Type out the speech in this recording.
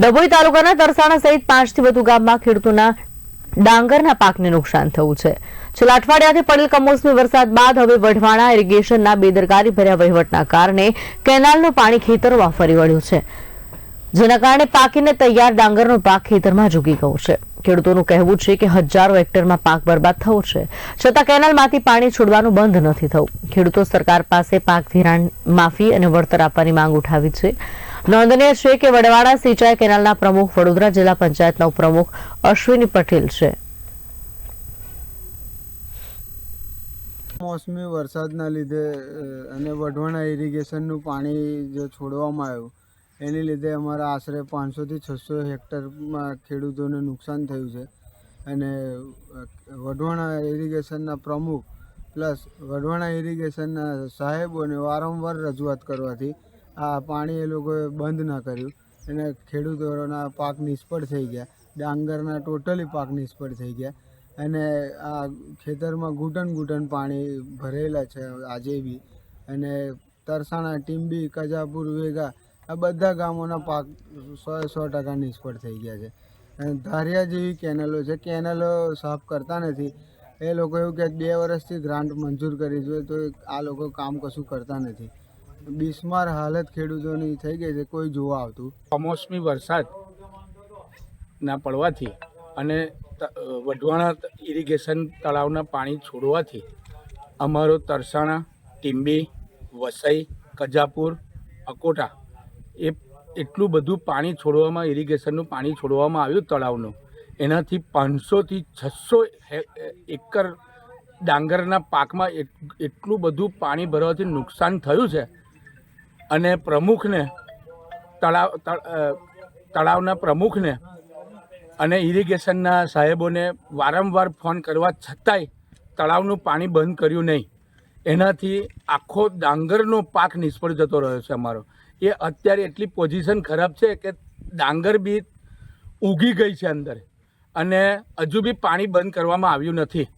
ડભોઈ તાલુકાના તરસાણા સહિત પાંચથી વધુ ગામમાં ખેડૂતોના ડાંગરના પાકને નુકસાન થયું છે. છેલ્લા અઠવાડિયાથી પડેલ કમોસમી વરસાદ બાદ હવે વઢવાણા, ઇરિગેશનના બેદરકારી ભર્યા વહીવટના કારણે કેનાલનું પાણી ખેતરોમાં ફરી વળ્યું છે. જેના કારણે પાકીને તૈયાર ડાંગરનો પાક ખેતરમાં ઝૂકી ગયો છે. ખેડૂતોનું કહેવું છે કે હજારો હેક્ટરમાં પાક બરબાદ થયો છે. છતાં કેનાલમાંથી પાણી છોડવાનું બંધ નથી થયું. ખેડૂતો સરકાર પાસે પાક ધિરાણ માફી અને વળતર આપવાની માંગ ઉઠાવી છે. નોંધનીય છે કે વડવાડા, સિંચાઈ કેનાલના પ્રમુખ, વડોદરા જિલ્લા પંચાયતના ઉપપ્રમુખ અશ્વિની પટેલ છે. મોસમી વરસાદના લીધે અને વઢવાણા ઇરિગેશનનું પાણી જે છોડવામાં આવ્યું, એની લીધે અમારા આશરે પાંચસોથી છસો હેક્ટરમાં ખેડૂતોને નુકસાન થયું છે. અને વઢવાણા ઇરિગેશનના પ્રમુખ, પ્લસ વઢવાણા ઇરિગેશનના સાહેબોને વારંવાર રજૂઆત કરવાથી આ પાણી એ લોકોએ બંધ ના કર્યું. અને ખેડૂતોના પાક નિષ્ફળ થઈ ગયા. ડાંગરના ટોટલી પાક નિષ્ફળ થઈ ગયા. અને આ ખેતરમાં ઘૂંટણ ઘૂંટણ પાણી ભરેલા છે આજે બી. અને તરસાણા, ટીંબી, કજાપુર, વેગા આ બધા ગામોના પાક સો સો ટકા નિષ્ફળ થઈ ગયા છે. અને ધારિયા જેવી કેનલો છે. કેનલો સાફ કરતા નથી. એ લોકો એવું કે બે વર્ષથી ગ્રાન્ટ મંજૂર કરી જોઈએ તો આ લોકો કામ કશું કરતા નથી. બિસ્માર હાલત ખેડૂતોની થઈ ગઈ છે, કોઈ જોવા આવતું. કમોસમી વરસાદ ના પડવાથી અને વઢવાણા ઇરિગેશન તળાવના પાણી છોડવાથી અમારો તરસાણા, ટીંબી, વસઈ, કજાપુર, અકોટા એ એટલું બધું પાણી છોડવામાં ઇરિગેશનનું પાણી છોડવામાં આવ્યું તળાવનું. એનાથી પાંચસોથી છસો એકર ડાંગરના પાકમાં એટલું બધું પાણી ભરવાથી નુકસાન થયું છે. અને પ્રમુખને, તળાવ તળાવના પ્રમુખને અને ઇરિગેશનના સાહેબોને વારંવાર ફોન કરવા છતાંય તળાવનું પાણી બંધ કર્યું નહીં. એનાથી આખો ડાંગરનો પાક નિષ્ફળ જતો રહ્યો છે અમારો. એ અત્યારે એટલી પોઝિશન ખરાબ છે કે ડાંગર બી ઉગી ગઈ છે અંદર. અને હજુ બી પાણી બંધ કરવામાં આવ્યું નથી.